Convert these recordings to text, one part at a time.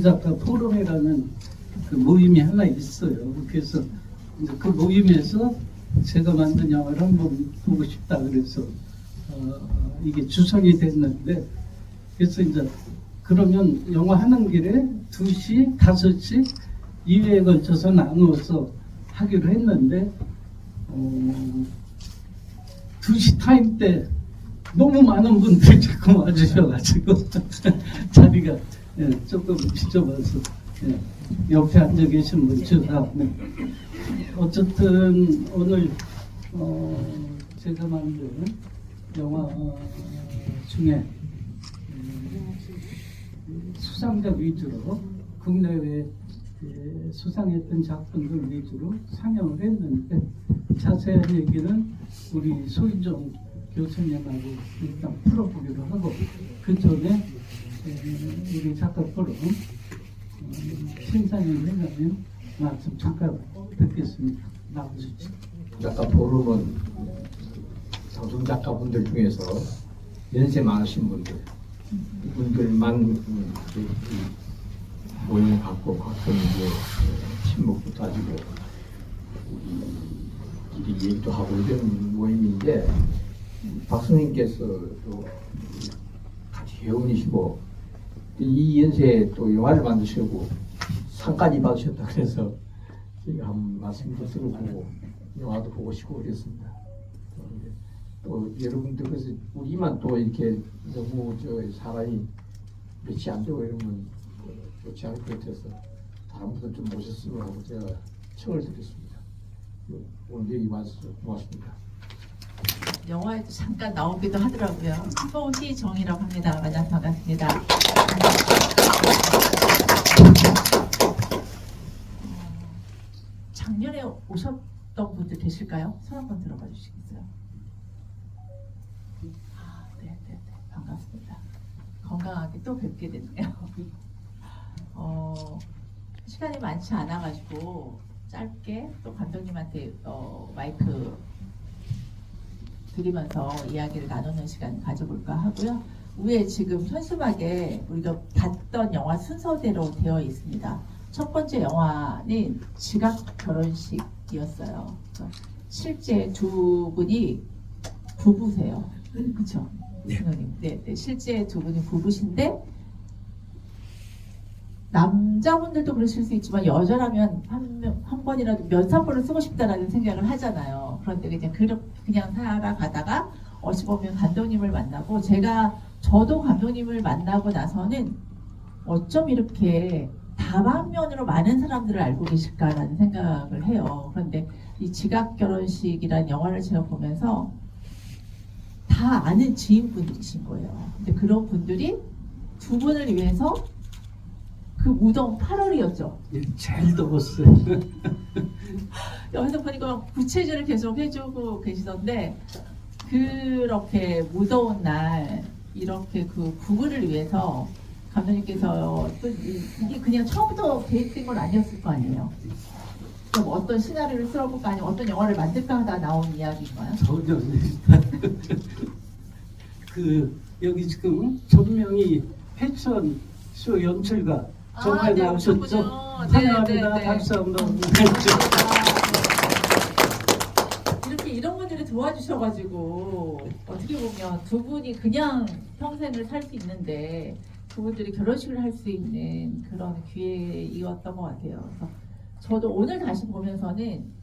방송작가 포럼이라는 그 모임이 하나 있어요. 그래서 그 모임에서 제가 만든 영화를 한번 보고 싶다 그래서 어, 이게 주선이 됐는데 그래서 이제 그러면 영화 하는 길에 2시, 5시 2회에 걸쳐서 나누어서 하기로 했는데 어, 2시 타임 때 너무 많은 분들이 자꾸 와주셔가지고 자리가 예, 조금 비좁아서 예, 옆에 앉아 계신 분 주다음에 어쨌든 오늘 어, 제가 만든 영화 중에 음, 수상작 위주로 국내외 예, 수상했던 작품들 위주로 상영을 했는데 자세한 얘기는 우리 소인종 교수님하고 일단 풀어보기로 하고 그 전에 예, 우리 작가 포럼 음, 신사님 회장님 말씀 잠깐 듣겠습니다. 나오시죠. 작가 포럼은 방송 작가분들 중에서 연세 많으신 분들 이렇게 모임을 갖고 가끔 이제 어, 친목도 따지고 우리 이 얘기도 하고 이런 모임인데 박수님께서 도 같이 회원이시고 이 연세에 또 영화를 만드시고 상까지 받으셨다 그래서 제가 한 말씀도 들어보고 영화도 보고 싶고 그랬습니다. 또 여러분들 그래서 우리만 또 이렇게 너무 저 사람이 몇이 안 되고 이러면 좋지 않을 것 같아서 다른 분들 좀 모셨으면 하고 제가 청을 드렸습니다. 오늘 여기 와서 고맙습니다. 영화에도 잠깐 나오기도 하더라고요. 소희정이라고 합니다. 만나 반갑습니다. 어, 작년에 오셨던 분들 계실까요? 손 한번 들어봐 주시겠어요? 아, 네, 네, 네. 반갑습니다. 건강하게 또 뵙게 됐네요. 어, 시간이 많지 않아가지고 짧게 또 감독님한테 어, 마이크 드리면서 이야기를 나누는 시간 가져볼까 하고요. 위에 지금 현수막에 우리가 봤던 영화 순서대로 되어 있습니다. 첫 번째 영화는 지각 결혼식이었어요. 실제 두 분이 부부세요. 그렇죠? 네. 네, 네. 실제 두 분이 부부신데 남자분들도 그러실 수 있지만 여자라면 한, 명- 한 번이라도 면사포를 쓰고 싶다라는 생각을 하잖아요. 그런데 그냥 그냥 살아가다가 어찌 보면 감독님을 만나고 제가 저도 감독님을 만나고 나서는 어쩜 이렇게 다방면으로 많은 사람들을 알고 계실까라는 생각을 해요. 그런데 이 지각 결혼식이라는 영화를 제가 보면서 다 아는 지인분들이신 거예요. 근데 그런 분들이 두 분을 위해서 그 무덤 8월이었죠. 예, 제일 더웠어요. 여기서 보니까 부채질을 계속 해주고 계시던데 그렇게 무더운 날 이렇게 그 부부를 위해서 감독님께서 또 이- 이게 그냥 처음부터 계획된 건 아니었을 거 아니에요. 그럼 어떤 시나리오를 써볼까 아니면 어떤 영화를 만들까 하다 나온 이야기인가요? 전혀 그 여기 지금 전명이 패션 쇼 연출가 전에 아, 네, 나오셨죠? 네, 환영합니다. 네, 네. 박수 한번. 이렇게 도와주셔가지고 어떻게 보면 두 분이 그냥 평생을 살 수 있는데 그분들이 결혼식을 할 수 있는 그런 기회이었던 것 같아요. 그래서 저도 오늘 다시 보면서는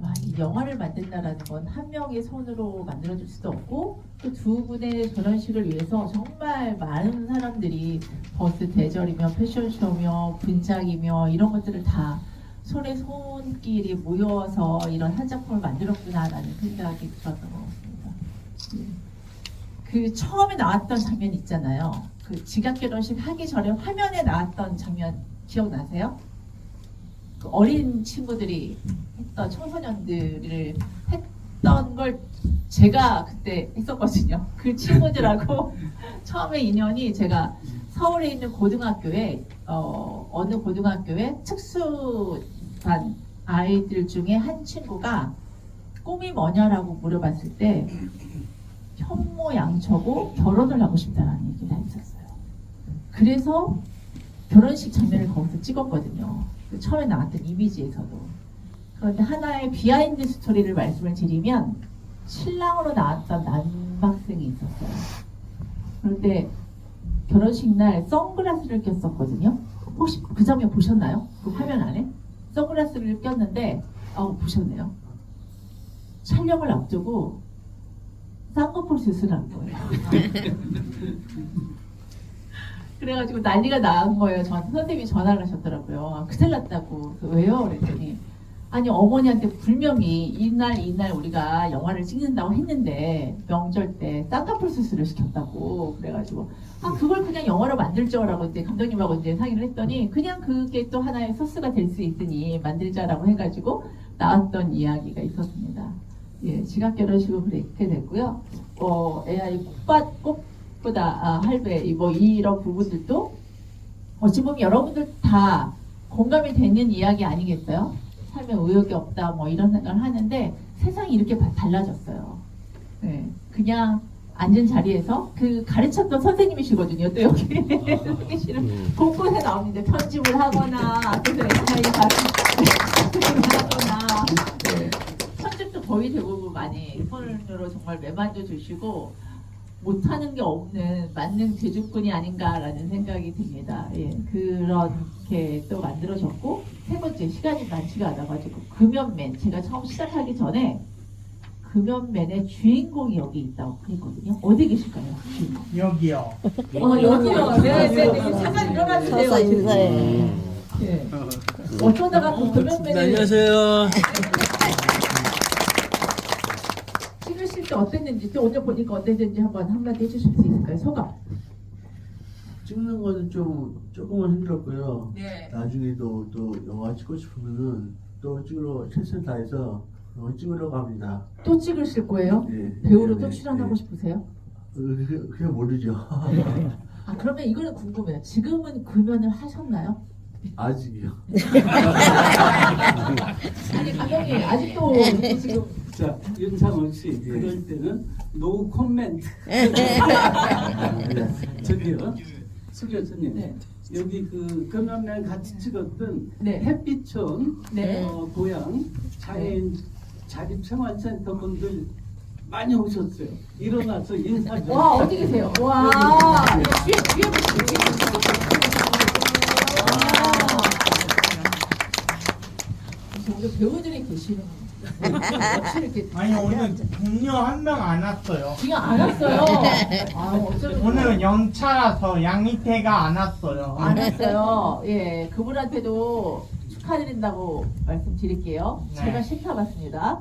와, 이 영화를 만든다라는 건 한 명의 손으로 만들어줄 수도 없고 또 두 분의 결혼식을 위해서 정말 많은 사람들이 버스 대절이며 패션쇼며 분장이며 이런 것들을 다 손에 손길이 모여서 이런 한 작품을 만들었구나라는 생각이 들었던 것 같습니다. 그 처음에 나왔던 장면 있잖아요. 그 지각 결혼식 하기 전에 화면에 나왔던 장면 기억나세요? 그 어린 친구들이 했던 청소년들을 했던 걸 제가 그때 했었거든요. 그 친구들하고 처음에 인연이 제가 서울에 있는 고등학교에 어, 어느 고등학교에 특수 반 아이들 중에 한 친구가 꿈이 뭐냐라고 물어봤을 때 현모양처고 결혼을 하고 싶다라는 얘기를 했었어요. 그래서 결혼식 장면을 거기서 찍었거든요. 그 처음에 나왔던 이미지에서도. 그런데 하나의 비하인드 스토리를 말씀을 드리면 신랑으로 나왔던 남학생이 있었어요. 그런데 결혼식 날 선글라스를 꼈었거든요. 혹시 그 장면 보셨나요? 그 화면 안에? 선글라스를 꼈는데, 아 보셨네요. 촬영을 앞두고 쌍꺼풀 수술한 거예요. 그래가지고 난리가 난 거예요. 저한테 선생님이 전화를 하셨더라고요. 아, 큰일 났다고. 그래서 왜요? 그랬더니 아니 어머니한테 불명이 이날 이날 우리가 영화를 찍는다고 했는데 명절 때 쌍꺼풀 수술을 시켰다고 그래가지고 아 그걸 그냥 영화로 만들죠라고 이제 감독님하고 이제 상의를 했더니 그냥 그게 또 하나의 소스가 될 수 있으니 만들자라고 해가지고 나왔던 이야기가 있었습니다. 예, 지각 결혼식은 그렇게 됐고요. 어, AI 꽃밭 꽃보다 아, 할배 뭐 이런 부분들도 어찌 보면 여러분들 다 공감이 되는 이야기 아니겠어요? 삶에 의욕이 없다 뭐 이런 생각을 하는데 세상이 이렇게 바- 달라졌어요. 네, 그냥 앉은 자리에서 그 가르쳤던 선생님이시거든요. 또 여기 계시는 곳곳에 나오는데 편집을 하거나 그래서 AI 하거나 네, 편집도 거의 대부분 많이 손으로 정말 매만져 주시고 못하는 게 없는 만능 제주꾼이 아닌가라는 생각이 듭니다. 예, 그렇게 또 만들어졌고 세 번째 시간이 많지가 않아가지고 금연맨 제가 처음 시작하기 전에 금연맨의 주인공이 여기 있다고 그랬거든요. 어디 계실까요? 주인공? 여기요. 어 여기요. 네, 네, 네. 잠깐 일어나주세요. 인사해. 예. 어쩌다가 그 금연맨을 안녕하세요. 때 어땠는지 또 오늘 보니까 어땠는지 한번 한마디 해주실 수 있을까요? 소감. 찍는 거는 좀 조금은 힘들었고요. 네. 나중에도 또 영화 찍고 싶으면은 또 찍으러 최선 다해서 영화 찍으려고 합니다. 또 찍으실 거예요? 예, 배우로 예, 또 예, 출연하고 예. 싶으세요? 어, 그게, 그게 모르죠. 아 그러면 이거는 궁금해요. 지금은 금연을 하셨나요? 아직이요. 아니 감독님 아직도 지금 자, 윤상원 씨, 예. 그럴 때는 노 코멘트. 저기요, 수 교수님. 네. 여기 그 금연맨 같이 찍었던 네. 햇빛촌 네. 어, 고향 장애인 자립생활센터 분들 많이 오셨어요. 일어나서 인사 좀. 와 어디 계세요? 와 뒤에 뒤에 보시죠. 오늘 배우들이 계시는 역시 이렇게 아니 오늘 동료 한 명 안 왔어요. 그냥 안 왔어요. 아 어쩌면 오늘은 연차라서 양이태가 안 왔어요. 안 왔어요. 예, 그분한테도 축하드린다고 말씀드릴게요. 네. 제가 싫다 봤습니다.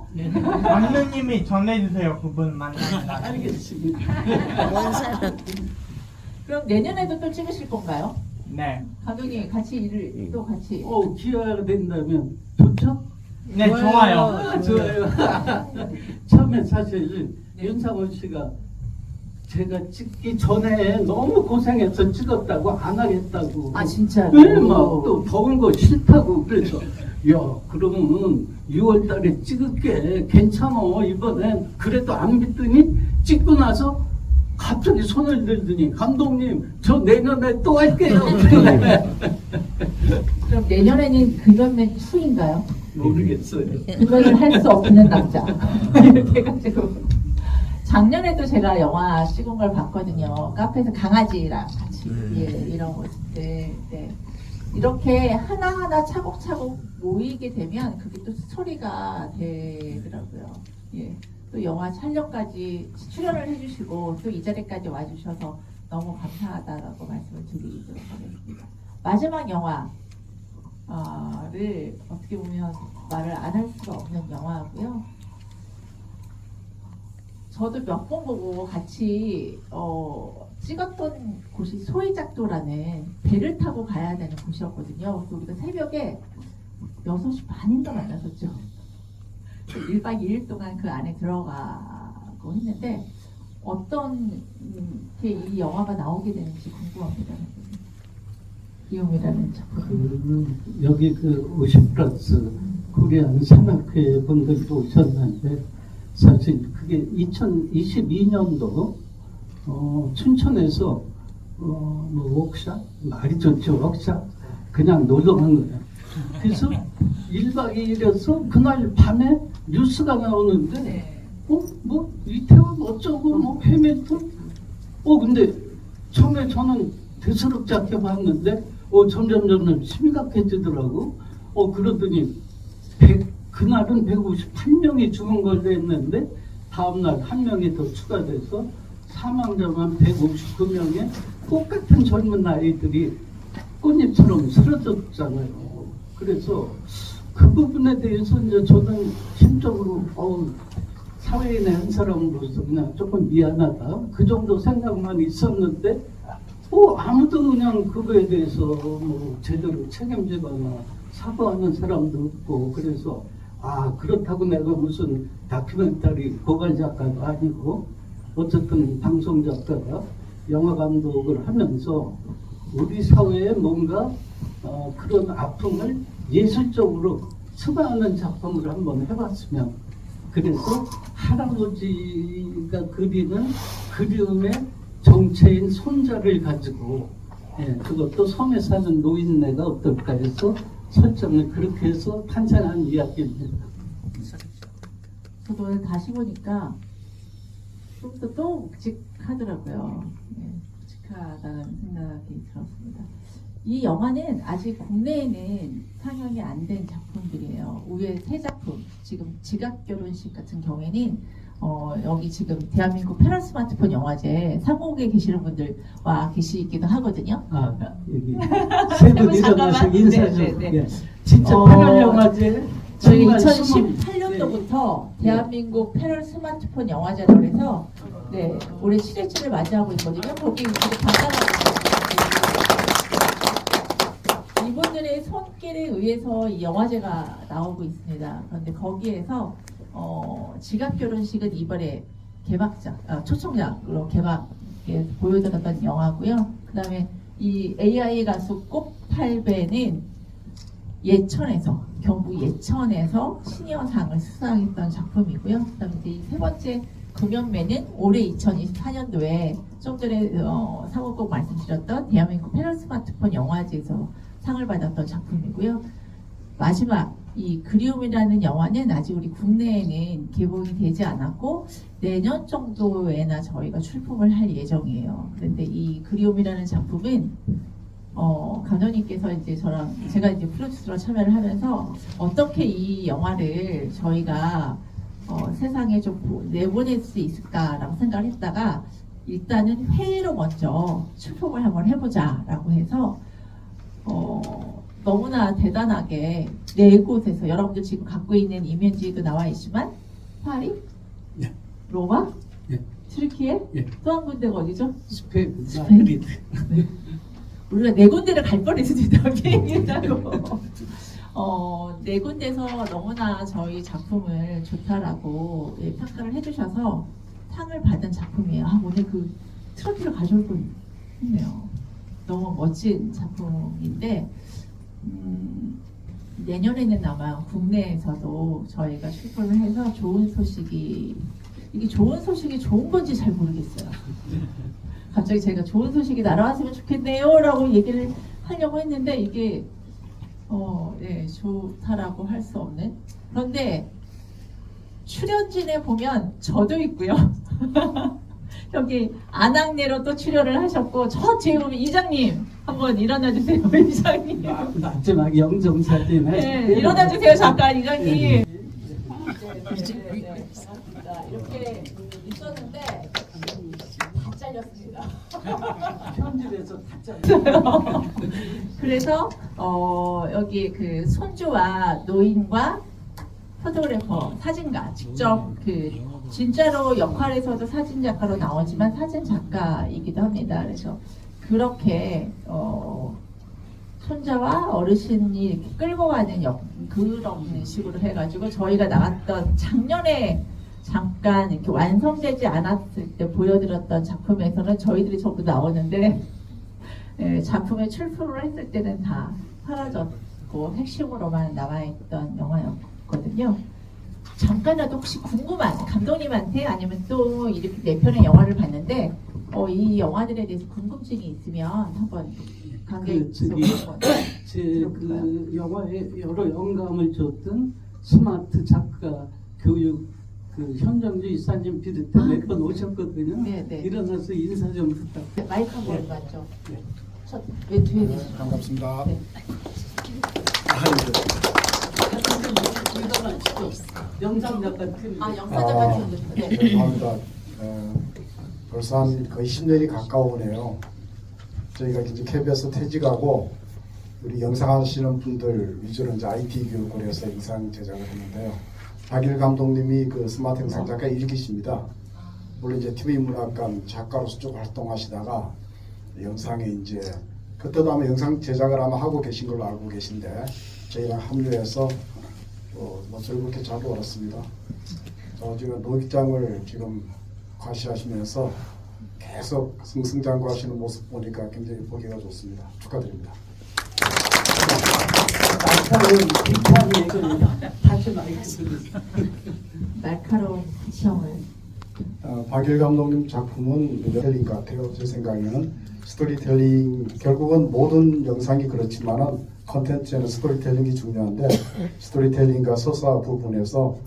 왕누님이 전해주세요 그분 만나는 날. 알겠습니다. 뭔 사람? 그럼 내년에도 또 찍으실 건가요? 네. 감독님 같이 일을 또 같이. 어, 기회가 된다면 좋죠? 네 좋아요. 아, 좋아요. 처음에 사실 윤상원 씨가 제가 찍기 전에 너무 고생해서 찍었다고 안 하겠다고. 아 진짜로. 네, 막또 더운 거 싫다고 그래서 야 그러면 6월 달에 찍을게 괜찮아 이번엔 그래도 안 믿더니 찍고 나서 갑자기 손을 들더니 감독님 저 내년에 또 할게요 그럼 내년에는 금연맨 2인가요? 모르겠어요 금연을 할수 없는 남자. 이렇게 해가지고. 작년에도 제가 영화 찍은 걸 봤거든요. 카페에서 강아지랑 같이 네. 예, 이런 모습들. 네. 이렇게 하나하나 차곡차곡 모이게 되면 그게 또 스토리가 되더라고요. 예. 또 영화 촬영까지 출연을 해주시고 또 이 자리까지 와주셔서 너무 감사하다라고 말씀을 드리도록 하겠습니다. 마지막 영화를 어떻게 보면 말을 안 할 수가 없는 영화고요. 저도 몇 번 보고 같이 어, 찍었던 곳이 소이작도라는 배를 타고 가야 되는 곳이었거든요. 우리가 새벽에 6시 반인가 만났었죠. 1박 2일 동안 그 안에 들어가고 했는데 어떤 음, 게이 영화가 나오게 되는지 궁금합니다. 기욤이라는 작품. 그 여기 그50 플러스 코리안 산악회 분들도 오셨는데 사실 그게 2022년도 어, 춘천에서 어, 뭐 워크샵 말이 좋죠 워크샵 그냥 놀러 간 거예요. 그래서 1박 2일에서 그날 밤에 뉴스가 나오는데 네. 어? 뭐 이태원 어쩌고 뭐 해밀턴 어 근데 처음에 저는 대수롭지 않게 봤는데 어 점점 점점 심각해지더라고 어 그러더니 100, 그날은 158명이 죽은 걸로 했는데 다음날 한 명이 더 추가돼서 사망자만 159명에 똑같은 젊은 아이들이 꽃잎처럼 쓰러졌잖아요. 그래서 그 부분에 대해서 이제 저는 심적으로 어, 사회인의 한 사람으로서 그냥 조금 미안하다. 그 정도 생각만 있었는데 어, 아무도 그냥 그거에 대해서 뭐 제대로 책임지거나 사과하는 사람도 없고 그래서 아 그렇다고 내가 무슨 다큐멘터리 고관 작가도 아니고 어쨌든 방송 작가가 영화 감독을 하면서 우리 사회에 뭔가 어, 그런 아픔을 예술적으로 첨가하는 작품을 한번 해봤으면 그래서 할아버지가 그리는 그리움의 정체인 손자를 가지고 예, 그것도 섬에 사는 노인네가 어떨까 해서 설정을 그렇게 해서 탄생한 이야기입니다. 저도 다시 보니까 좀더 또 묵직하더라고요. 네, 묵직하다는 생각이 들었습니다. 이 영화는 아직 국내에는 상영이 안 된 작품들이에요. 우회 세 작품. 지금 지각 결혼식 같은 경우에는 어, 여기 지금 대한민국 패럴 스마트폰 영화제 상옥에 계시는 분들 와 계시기도 하거든요. 아 여기 세 분 일어나서 잠깐만. 인사 네, 좀. 네, 네. 예. 진짜 어, 패널 영화제 숨은- 2018년도부터 네. 대한민국 패럴 스마트폰 영화제라고 해서 네, 올해 7회째를 맞이하고 있거든요. 거기 간단하게 손길에 의해서 이 영화제가 나오고 있습니다. 그런데 거기에서 어, 지각 결혼식은 이번에 개막작, 아, 초청작으로 개막에 보여드렸던 영화고요. 그 다음에 이 AI 가수 꽃팔배는 예천에서 경북 예천에서 시니어상을 수상했던 작품이고요. 그다음에 이세 번째 금연매는 올해 2024년도에 좀 전에 어, 꼭 말씀드렸던 대한민국 패럴 스마트폰 영화제에서 상을 받았던 작품이고요. 마지막 이 그리움이라는 영화는 아직 우리 국내에는 개봉이 되지 않았고 내년 정도에나 저희가 출품을 할 예정이에요. 그런데 이 그리움이라는 작품은 어, 감독님께서 이제 저랑 제가 이제 프로듀서로 참여를 하면서 어떻게 이 영화를 저희가 어, 세상에 좀 보- 내보낼 수 있을까라고 생각을 했다가 일단은 회의로 먼저 출품을 한번 해보자라고 해서 어, 너무나 대단하게 네 곳에서 여러분들 지금 갖고 있는 이미지도 나와 있지만 파리, 네. 로마, 예. 튀르키예, 예. 또한 군데가 어디죠? 스페인 스페인? 마드리드 우리가 네 군데를 갈 뻔했습니다. 비행기라고. 어, 네 군데서 너무나 저희 작품을 좋다라고 예, 평가를 해주셔서 상을 받은 작품이에요. 아, 오늘 그 트로피를 가져올 뻔 했네요. 너무 멋진 작품인데, 음, 내년에는 아마 국내에서도 저희가 출품을 해서 좋은 소식이, 이게 좋은 소식이 좋은 건지 잘 모르겠어요. 갑자기 제가 좋은 소식이 날아왔으면 좋겠네요 라고 얘기를 하려고 했는데 이게 어, 네, 좋다라고 할 수 없는 그런데 출연진에 보면 저도 있고요 여기 안학내로 또 출연을 하셨고 저 뒤에 보면 이장님 한번 일어나 주세요 이장님. 마지막 영정 사진 네, 일어나 주세요 잠깐 이장님. 예. 네, 네. 자, 이렇게 있었는데 다 잘렸습니다. 편집에서 다 잘라 그래서 어, 여기 그 손주와 노인과 포토그래퍼, 사진가 직접 그 진짜로 역할에서도 사진 작가로 나오지만 사진 작가이기도 합니다. 그래서 그렇게 어, 손자와 어르신이 끌고 가는 역, 그런 식으로 해가지고 저희가 나왔던 작년에 잠깐 이렇게 완성되지 않았을 때 보여드렸던 작품에서는 저희들이 전부 나오는데 예, 작품에 출품을 했을 때는 다 사라졌고 핵심으로만 남아있던 영화였거든요. 잠깐이라도 혹시 궁금한 감독님한테 아니면 또 이렇게 네 편의 영화를 봤는데 어, 이 영화들에 대해서 궁금증이 있으면 한번 관계 그 저기 있어서 제그 영화에 여러 영감을 줬던 스마트 작가 교육 그 현정주 이사님 비롯해 아. 몇번 오셨거든요. 네, 네. 일어나서 인사 좀 부탁. 마이크 한번 맞죠? 네. 첫 왜 뒤에 계시죠? 반갑습니다. 네. 일 어나시죠. 영상 작가 팀. 아 영상 작가 팀 네. 죄송합니다. 어, 벌써 한 거의 10년이 가까우네요. 저희가 이제 KBS 퇴직하고 우리 영상하시는 분들 위주로 이제 IT 교육을 해서 영상 제작을 했는데요. 박일 감독님이 그 스마트 영상 작가 일기십니다. 물론 이제 TV 문학관 작가로서 쭉 활동하시다가 영상에 이제 그때도 아마 영상 제작을 아마 하고 계신 걸로 알고 계신데 저희랑 합류해서 어, 뭐 즐겁게 잘 놀았습니다. 저 지금 노익장을 지금 과시하시면서 계속 승승장구하시는 모습 보니까 굉장히 보기가 좋습니다. 축하드립니다. 날카로운 비판이 얘기를 다시 드리세요. 날카로운 시험을 어, 박일 감독님 작품은 스토리텔링 같아요. 제 생각에는 스토리텔링 결국은 모든 영상이 그렇지만은 컨텐츠에는 스토리텔링이 중요한데 스토리텔링과 서사 부분에서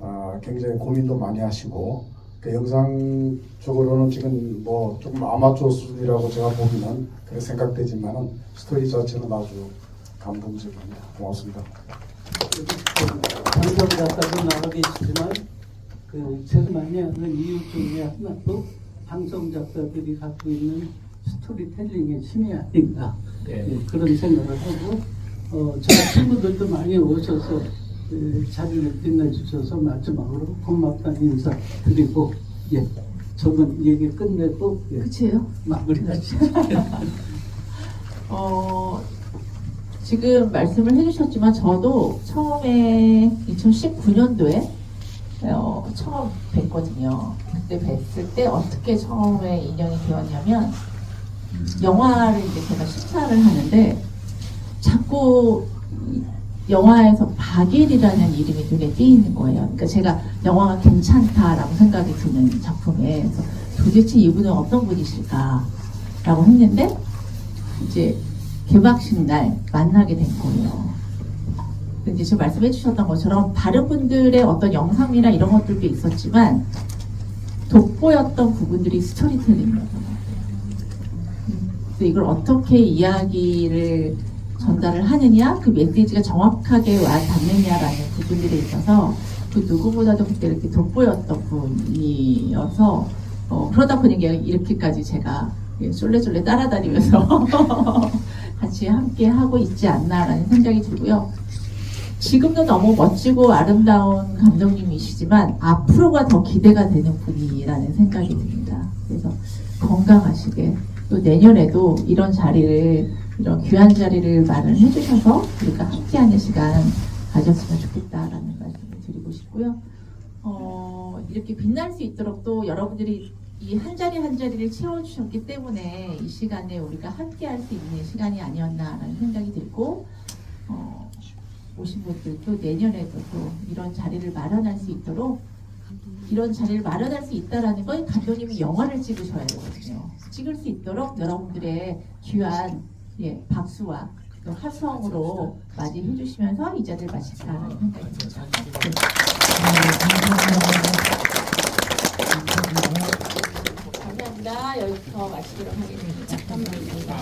아, 굉장히 고민도 많이 하시고 그 영상 쪽으로는 지금 뭐 조금 아마추어 수준이라고 제가 보기는 그렇게 생각되지만은 스토리 자체는 아주 감동적입니다. 고맙습니다. 방송 작가도 나와 계시지만 그 제가 많이 하는 이유 중에 하나도 방송 작가들이 갖고 있는 스토리텔링의 힘이 아닌가 네. 예, 그런 생각을 하고 어, 저희 친구들도 많이 오셔서 예, 자리를 빛내주셔서 마지막으로 고맙다는 인사 드리고 예, 저번 얘기 끝내고 예, 끝이에요? 마무리하시죠. 어, 지금 말씀을 해주셨지만 저도 처음에 2019년도에 어, 처음 뵀거든요. 그때 뵀을 때 어떻게 처음에 인연이 되었냐면 영화를 이제 제가 시사를 하는데 자꾸 이 영화에서 박일이라는 이름이 눈에 띄는 거예요. 그러니까 제가 영화가 괜찮다라고 생각이 드는 작품에 도대체 이분은 어떤 분이실까라고 했는데 이제 개막식 날 만나게 된 거예요. 근데 지금 말씀해 주셨던 것처럼 다른 분들의 어떤 영상이나 이런 것들도 있었지만 돋보였던 부분들이 스토리텔링이었어요. 이걸 어떻게 이야기를 전달을 하느냐, 그 메시지가 정확하게 와 닿느냐라는 부분들에 있어서 그 누구보다도 그때 이렇게 돋보였던 분이어서 어, 그러다 보니까 이렇게까지 제가 예, 쫄래쫄래 따라다니면서 같이 함께 하고 있지 않나라는 생각이 들고요. 지금도 너무 멋지고 아름다운 감독님이시지만 앞으로가 더 기대가 되는 분이라는 생각이 듭니다. 그래서 건강하시게 또 내년에도 이런 자리를 이런 귀한 자리를 마련해 주셔서 우리가 함께하는 시간 가졌으면 좋겠다라는 말씀을 드리고 싶고요. 어, 이렇게 빛날 수 있도록 또 여러분들이 이 한 자리 한 자리를 채워주셨기 때문에 이 시간에 우리가 함께할 수 있는 시간이 아니었나라는 생각이 들고 어, 오신 분들도 내년에도 또 이런 자리를 마련할 수 있도록 이런 자리를 마련할 수 있다라는 건 감독님이 영화를 찍으셔야 되거든요. 찍을 수 있도록 여러분들의 귀한 예, 박수와 또 함성으로 맞이해 주시면서 이 자리를 듭니다. 네. 감사합니다. 여기서 마치도록 하겠습니다. 감사합니다.